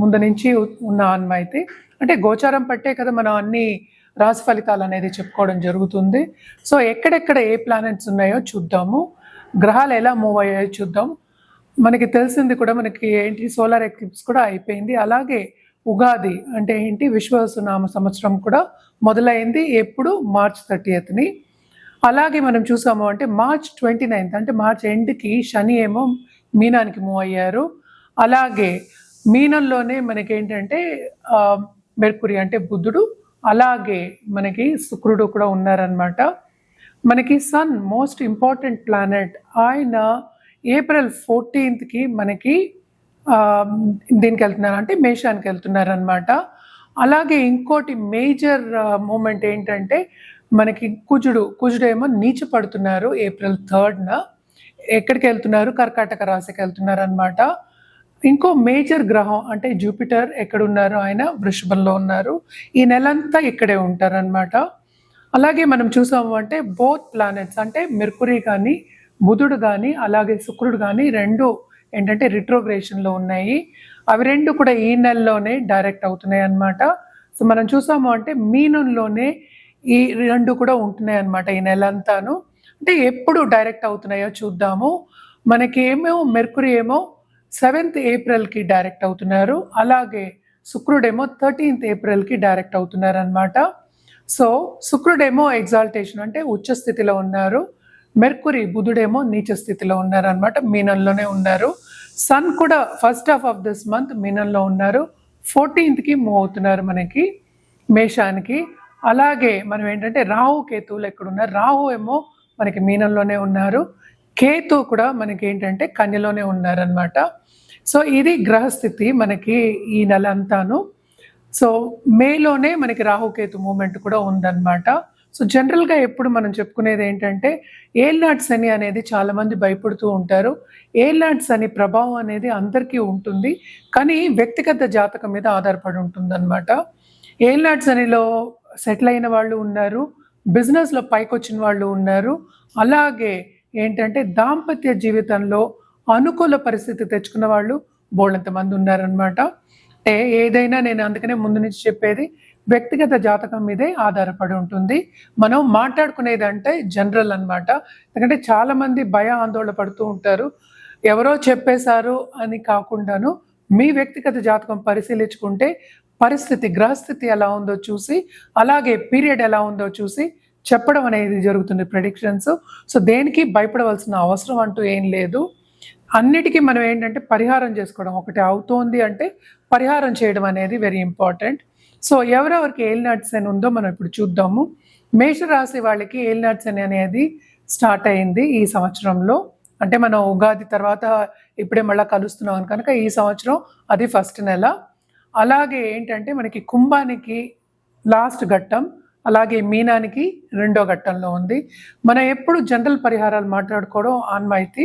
ముందు నుంచి ఉన్న ఆన్మైతే అంటే గోచారం పట్టే కదా మనం అన్ని రాశి ఫలితాలు అనేది చెప్పుకోవడం జరుగుతుంది. సో ఎక్కడెక్కడ ఏ ప్లానెట్స్ ఉన్నాయో చూద్దాము. గ్రహాలు ఎలా మూవ్ అయ్యాయో చూద్దాం. మనకి తెలిసింది కూడా మనకి ఏంటి? సోలార్ ఎక్లిప్స్ కూడా అయిపోయింది. అలాగే ఉగాది అంటే ఏంటి? విశ్వసునామ సంవత్సరం కూడా మొదలైంది. ఎప్పుడు? మార్చ్ థర్టీయత్ని అలాగే మనం చూసాము అంటే మార్చ్ ట్వంటీ నైన్త్ అంటే మార్చ్ ఎండ్కి శని ఏమో మీనానికి మూవ్ అయ్యారు. అలాగే మీనంలోనే మనకి ఏంటంటే మెర్కురి అంటే బుద్ధుడు అలాగే మనకి శుక్రుడు కూడా ఉన్నారనమాట మనకి సన్ మోస్ట్ ఇంపార్టెంట్ ప్లానెట్ ఆయన ఏప్రిల్ ఫోర్టీన్త్కి మనకి దీనికి వెళ్తున్నారు అంటే మేషానికి వెళ్తున్నారనమాట అలాగే ఇంకోటి మేజర్ మూమెంట్ ఏంటంటే మనకి కుజుడు కుజుడు ఏమో నీచ పడుతున్నారు ఏప్రిల్ థర్డ్న. ఎక్కడికి వెళ్తున్నారు? కర్కాటక రాశికి వెళ్తున్నారు అనమాట ఇంకో మేజర్ గ్రహం అంటే జూపిటర్ ఎక్కడున్నారు? ఆయన వృషభంలో ఉన్నారు. ఈ నెలంతా ఇక్కడే ఉంటారనమాట అలాగే మనం చూసాము అంటే బోత్ ప్లానెట్స్ అంటే మెర్కురీ కానీ బుధుడు కానీ అలాగే శుక్రుడు కానీ రెండు ఏంటంటే రిట్రోగ్రేషన్లో ఉన్నాయి. అవి రెండు కూడా ఈ నెలలోనే డైరెక్ట్ అవుతున్నాయి అన్నమాట. సో మనం చూసాము అంటే మీనంలోనే ఈ రెండు కూడా ఉంటున్నాయి అన్నమాట ఈ నెల అంతాను అంటే ఎప్పుడు డైరెక్ట్ అవుతున్నాయో చూద్దాము. మనకి ఏమో మెర్కురీ ఏమో సెవెంత్ ఏప్రిల్కి డైరెక్ట్ అవుతున్నారు. అలాగే శుక్రుడేమో థర్టీన్త్ ఏప్రిల్కి డైరెక్ట్ అవుతున్నారు అనమాట సో శుక్రుడేమో ఎగ్జాల్టేషన్ అంటే ఉచ్చ స్థితిలో ఉన్నారు. మెర్కురీ బుధుడేమో నీచ స్థితిలో ఉన్నారు అనమాట మీనంలోనే ఉన్నారు. సన్ కూడా first half of this month మీనంలో ఉన్నారు. ఫోర్టీన్త్కి మూవ్ అవుతున్నారు మనకి మేషానికి. అలాగే మనం ఏంటంటే రాహు కేతువులు ఎక్కడున్నారు? రాహు ఏమో మనకి మీనంలోనే ఉన్నారు. కేతు కూడా మనకి ఏంటంటే కన్యలోనే ఉన్నారనమాట సో ఇది గ్రహస్థితి మనకి ఈ నెల అంతాను సో మేలోనే మనకి రాహుకేతు మూమెంట్ కూడా ఉందన్నమాట. సో జనరల్గా ఎప్పుడు మనం చెప్పుకునేది ఏంటంటే ఏల్నాట్ శని అనేది చాలామంది భయపడుతూ ఉంటారు. ఏల్నాట్ శని ప్రభావం అనేది అందరికీ ఉంటుంది. కానీ వ్యక్తిగత జాతకం మీద ఆధారపడి ఉంటుందన్నమాట. ఏల్నాట్ శనిలో సెటిల్ అయిన వాళ్ళు ఉన్నారు. బిజినెస్లో పైకొచ్చిన వాళ్ళు ఉన్నారు. అలాగే ఏంటంటే దాంపత్య జీవితంలో అనుకూల పరిస్థితి తెచ్చుకున్న వాళ్ళు బోళ్ళంత మంది ఉన్నారనమాట అంటే ఏదైనా నేను అందుకనే ముందు నుంచి చెప్పేది వ్యక్తిగత జాతకం మీదే ఆధారపడి ఉంటుంది. మనం మాట్లాడుకునేది అంటే జనరల్ అన్నమాట. ఎందుకంటే చాలామంది భయ ఆందోళన పడుతూ ఉంటారు. ఎవరో చెప్పేశారు అని కాకుండాను మీ వ్యక్తిగత జాతకం పరిశీలించుకుంటే పరిస్థితి గ్రహస్థితి ఎలా ఉందో చూసి అలాగే పీరియడ్ ఎలా ఉందో చూసి చెప్పడం అనేది జరుగుతుంది ప్రెడిక్షన్స్ సో దేనికి భయపడవలసిన అవసరం అంటూ ఏం లేదు. అన్నిటికీ మనం ఏంటంటే పరిహారం చేసుకోవడం ఒకటి అవుతోంది అంటే పరిహారం చేయడం అనేది వెరీ ఇంపార్టెంట్ సో ఎవరెవరికి ఏలినాట్స్ అని ఉందో మనం ఇప్పుడు చూద్దాము. మేషరాశి వాళ్ళకి ఏలినాట్స్ అని అనేది స్టార్ట్ అయింది ఈ సంవత్సరంలో. అంటే మనం ఉగాది తర్వాత ఇప్పుడే మళ్ళీ కలుస్తున్నాం కనుక ఈ సంవత్సరం అది ఫస్ట్ నెల. అలాగే ఏంటంటే మనకి కుంభానికి లాస్ట్ ఘట్టం అలాగే మీనానికి రెండో ఘట్టంలో ఉంది. మనం ఎప్పుడు జనరల్ పరిహారాలు మాట్లాడుకోవడం ఆన్మైతి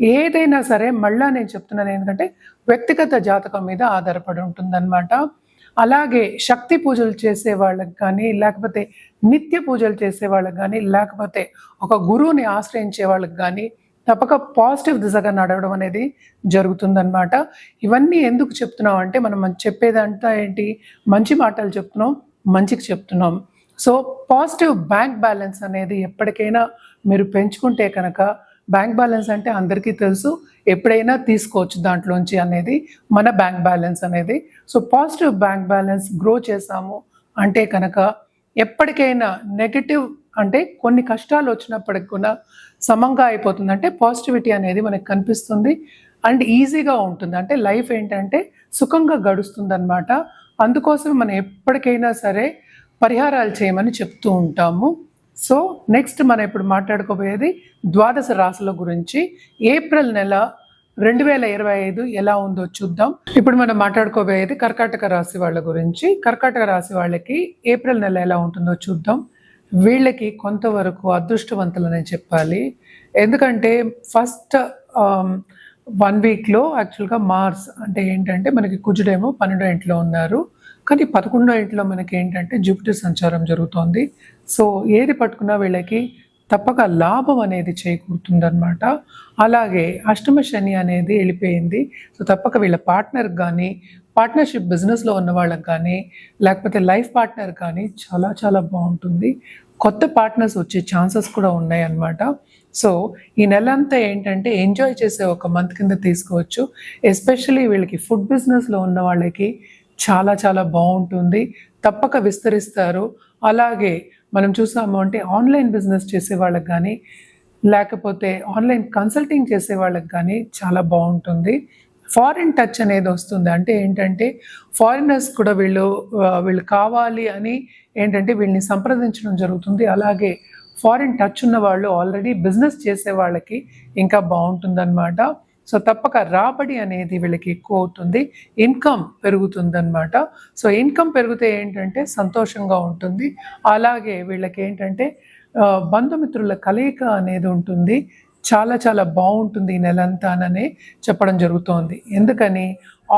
ఏదైనా సరే మళ్ళా నేను చెప్తున్నాను ఏంటంటే వ్యక్తిగత జాతకం మీద ఆధారపడి ఉంటుందన్నమాట. అలాగే శక్తి పూజలు చేసే వాళ్ళకి కానీ లేకపోతే నిత్య పూజలు చేసే వాళ్ళకి కానీ లేకపోతే ఒక గురువుని ఆశ్రయించే వాళ్ళకి కానీ తప్పక పాజిటివ్ దిశగా నడవడం అనేది జరుగుతుందన్నమాట. ఇవన్నీ ఎందుకు చెప్తున్నాం అంటే మనం చెప్పేదంతా ఏంటి? మంచి మాటలు చెప్తున్నాం మంచికి చెప్తున్నాం. సో పాజిటివ్ బ్యాంక్ బ్యాలెన్స్ అనేది ఎప్పటికైనా మీరు పెంచుకుంటే కనుక బ్యాంక్ బ్యాలెన్స్ అంటే అందరికీ తెలుసు. ఎప్పుడైనా తీసుకోవచ్చు దాంట్లోంచి అనేది మన బ్యాంక్ బ్యాలెన్స్ అనేది. So positive bank balance grow చేసాము అంటే కనుక ఎప్పటికైనా నెగటివ్ అంటే కొన్ని కష్టాలు వచ్చినప్పటికి కూడా సమంగా అయిపోతుంది. అంటే పాజిటివిటీ అనేది మనకు కనిపిస్తుంది. అండ్ ఈజీగా ఉంటుంది. అంటే లైఫ్ ఏంటంటే సుఖంగా గడుస్తుంది అనమాట అందుకోసం మనం ఎప్పటికైనా సరే పరిహారాలు చేయమని చెప్తూ ఉంటాము. సో నెక్స్ట్ మనం ఇప్పుడు మాట్లాడుకోబోయేది ద్వాదశ రాశుల గురించి. ఏప్రిల్ నెల రెండు వేల ఇరవై ఐదు ఎలా ఉందో చూద్దాం. ఇప్పుడు మనం మాట్లాడుకోబోయేది కర్కాటక రాశి వాళ్ళ గురించి. కర్కాటక రాశి వాళ్ళకి ఏప్రిల్ నెల ఎలా ఉంటుందో చూద్దాం. వీళ్ళకి కొంతవరకు అదృష్టవంతులనే చెప్పాలి. ఎందుకంటే ఫస్ట్ వన్ వీక్లో యాక్చువల్గా మార్స్ అంటే ఏంటంటే మనకి కుజుడేమో పన్నెండో ఇంట్లో ఉన్నారు. కానీ పదకొండో ఇంట్లో మనకి ఏంటంటే జూపిటర్ సంచారం జరుగుతోంది. సో ఏది పట్టుకున్నా వీళ్ళకి తప్పక లాభం అనేది చేకూరుతుందనమాట అలాగే అష్టమ శని అనేది వెళ్ళిపోయింది. సో తప్పక వీళ్ళ పార్ట్నర్కి కానీ పార్ట్నర్షిప్ బిజినెస్లో ఉన్న వాళ్ళకి కానీ లేకపోతే లైఫ్ పార్ట్నర్ కానీ చాలా చాలా బాగుంటుంది. కొత్త పార్ట్నర్స్ వచ్చే ఛాన్సెస్ కూడా ఉన్నాయి అన్నమాట సో ఈ నెల అంతా ఏంటంటే ఎంజాయ్ చేసే ఒక మంత్ కింద తీసుకోవచ్చు. ఎస్పెషల్లీ వీళ్ళకి ఫుడ్ బిజినెస్లో ఉన్న వాళ్ళకి చాలా చాలా బాగుంటుంది. తప్పక విస్తరిస్తారు. అలాగే మనం చూసాము అంటే ఆన్లైన్ బిజినెస్ చేసే వాళ్ళకి కానీ లేకపోతే ఆన్లైన్ కన్సల్టింగ్ చేసే వాళ్ళకి కానీ చాలా బాగుంటుంది. ఫారిన్ టచ్ అనేది వస్తుంది. అంటే ఏంటంటే ఫారినర్స్ కూడా వీళ్ళు వీళ్ళు కావాలి అని ఏంటంటే వీళ్ళని సంప్రదించడం జరుగుతుంది. అలాగే ఫారిన్ టచ్ ఉన్న వాళ్ళు ఆల్రెడీ బిజినెస్ చేసే వాళ్ళకి ఇంకా బాగుంటుందన్నమాట. సో తప్పక రాబడి అనేది వీళ్ళకి ఎక్కువ అవుతుంది. ఇన్కమ్ పెరుగుతుందన్నమాట. సో ఇన్కమ్ పెరిగితే ఏంటంటే సంతోషంగా ఉంటుంది. అలాగే వీళ్ళకి ఏంటంటే బంధుమిత్రుల కలయిక అనేది ఉంటుంది. చాలా చాలా బాగుంటుంది ఈ నెలంతాననే చెప్పడం జరుగుతోంది. ఎందుకని?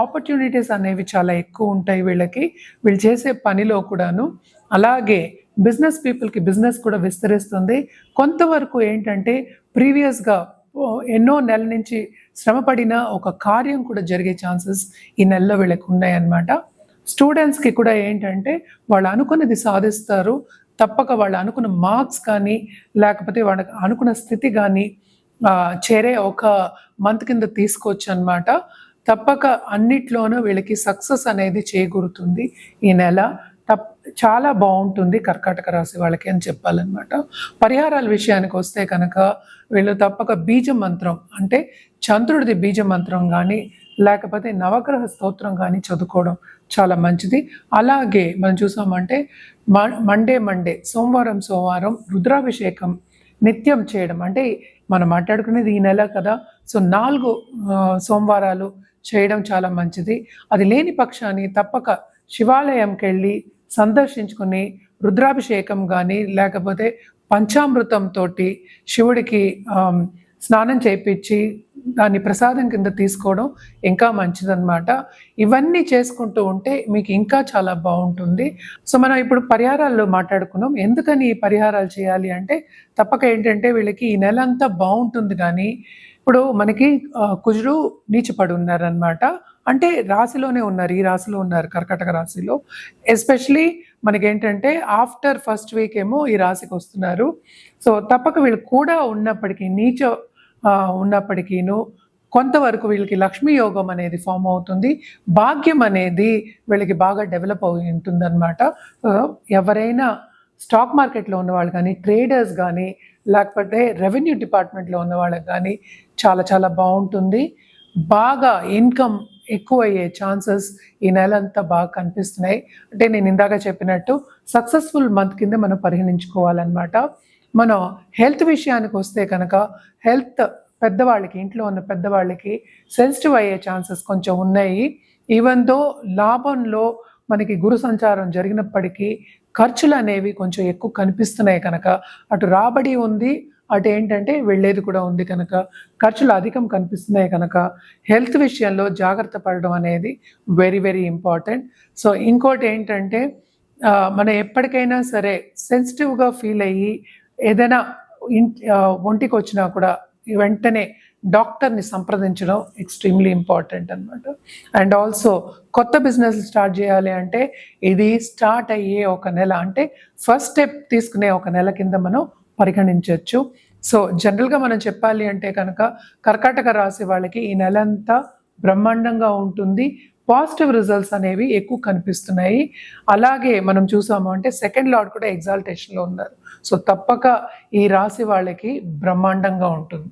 ఆపర్చునిటీస్ అనేవి చాలా ఎక్కువ ఉంటాయి వీళ్ళకి. వీళ్ళు చేసే పనిలో కూడాను. అలాగే బిజినెస్ పీపుల్కి బిజినెస్ కూడా విస్తరిస్తుంది. కొంతవరకు ఏంటంటే ప్రీవియస్గా ఎన్నో నెల నుంచి శ్రమపడిన ఒక కార్యం కూడా జరిగే ఛాన్సెస్ ఈ నెలలో వీళ్ళకి ఉన్నాయన్నమాట. స్టూడెంట్స్కి కూడా ఏంటంటే వాళ్ళు అనుకున్నది సాధిస్తారు. తప్పక వాళ్ళు అనుకున్న మార్క్స్ కానీ లేకపోతే వాళ్ళకి అనుకున్న స్థితి కానీ చేరే ఒక మంత్ కింద తీసుకోవచ్చు అనమాట తప్పక అన్నిట్లోనూ వీళ్ళకి సక్సెస్ అనేది చేకూరుతుంది ఈ నెల. చాలా బాగుంటుంది కర్కాటక రాశి వాళ్ళకి అని చెప్పాలన్నమాట. పరిహారాల విషయానికి వస్తే కనుక వీళ్ళు తప్పక బీజ మంత్రం అంటే చంద్రుడిది బీజ మంత్రం కానీ లేకపోతే నవగ్రహ స్తోత్రం కానీ చదువుకోవడం చాలా మంచిది. అలాగే మనం చూసామంటే మ- మండే మండే సోమవారం సోమవారం రుద్రాభిషేకం నిత్యం చేయడం. అంటే మనం మాట్లాడుకునేది ఈ నెల కదా సో నాలుగు సోమవారాలు చేయడం చాలా మంచిది. అది లేని పక్షాన్ని తప్పక శివాలయంకి వెళ్ళి సందర్శించుకుని రుద్రాభిషేకం కానీ లేకపోతే పంచామృతంతో శివుడికి స్నానం చేయించి దాన్ని ప్రసాదం కింద తీసుకోవడం ఇంకా మంచిదన్నమాట. ఇవన్నీ చేసుకుంటూ ఉంటే మీకు ఇంకా చాలా బాగుంటుంది. సో మనం ఇప్పుడు పరిహారాల్లో మాట్లాడుకున్నాం. ఎందుకని ఈ పరిహారాలు చేయాలి అంటే తప్పక ఏంటంటే వీళ్ళకి ఈ నెల అంతా బాగుంటుంది కానీ ఇప్పుడు మనకి కుజుడు నీచిపడి ఉన్నారనమాట అంటే రాశిలోనే ఉన్నారు ఈ రాశిలో ఉన్నారు కర్కటక రాశిలో. ఎస్పెషలీ మనకేంటంటే ఆఫ్టర్ ఫస్ట్ వీక్ ఏమో ఈ రాశికి వస్తున్నారు. సో తప్పక వీళ్ళు కూడా ఉన్నప్పటికీ నీచ ఉన్నప్పటికీను కొంతవరకు వీళ్ళకి లక్ష్మీ యోగం అనేది ఫామ్ అవుతుంది. భాగ్యం అనేది వీళ్ళకి బాగా డెవలప్ అయి ఉంటుందన్నమాట. ఎవరైనా స్టాక్ మార్కెట్లో ఉన్న వాళ్ళు కానీ ట్రేడర్స్ కానీ లేకపోతే రెవెన్యూ డిపార్ట్మెంట్లో ఉన్న వాళ్ళకి కానీ చాలా చాలా బాగుంటుంది. బాగా ఇన్కమ్ ఎక్కువ అయ్యే ఛాన్సెస్ ఈ నెల అంతా బాగా కనిపిస్తున్నాయి. అంటే నేను ఇందాక చెప్పినట్టు సక్సెస్ఫుల్ మంత్ కింద మనం పరిగణించుకోవాలన్నమాట. మనం హెల్త్ విషయానికి వస్తే కనుక హెల్త్ పెద్దవాళ్ళకి ఇంట్లో ఉన్న పెద్దవాళ్ళకి సెన్సిటివ్ అయ్యే ఛాన్సెస్ కొంచెం ఉన్నాయి. ఈవెన్ దో లాభంలో మనకి గురు సంచారం జరిగినప్పటికీ ఖర్చులు అనేవి కొంచెం ఎక్కువ కనిపిస్తున్నాయి కనుక అటు రాబడి ఉంది అటు ఏంటంటే వెళ్ళేది కూడా ఉంది కనుక ఖర్చులు అధికం కనిపిస్తున్నాయి కనుక హెల్త్ విషయంలో జాగ్రత్త పడడం అనేది వెరీ వెరీ ఇంపార్టెంట్ సో ఇంకోటి ఏంటంటే మనం ఎప్పటికైనా సరే సెన్సిటివ్గా ఫీల్ అయ్యి ఏదైనా ఒంటికి వచ్చినా కూడా వెంటనే డాక్టర్ని సంప్రదించడం ఎక్స్ట్రీమ్లీ ఇంపార్టెంట్ అనమాట అండ్ ఆల్సో కొత్త బిజినెస్ స్టార్ట్ చేయాలి అంటే ఇది స్టార్ట్ అయ్యే ఒక నెల అంటే ఫస్ట్ స్టెప్ తీసుకునే ఒక నెల కింద మనం పరిగణించవచ్చు. సో జనరల్గా మనం చెప్పాలి అంటే కనుక కర్కాటక రాశి వాళ్ళకి ఈ నెల అంతా బ్రహ్మాండంగా ఉంటుంది. పాజిటివ్ రిజల్ట్స్ అనేవి ఎక్కువ కనిపిస్తున్నాయి. అలాగే మనం చూసాము అంటే సెకండ్ లార్డ్ కూడా ఎగ్జాల్టేషన్లో ఉన్నారు. సో తప్పక ఈ రాశి వాళ్ళకి బ్రహ్మాండంగా ఉంటుంది.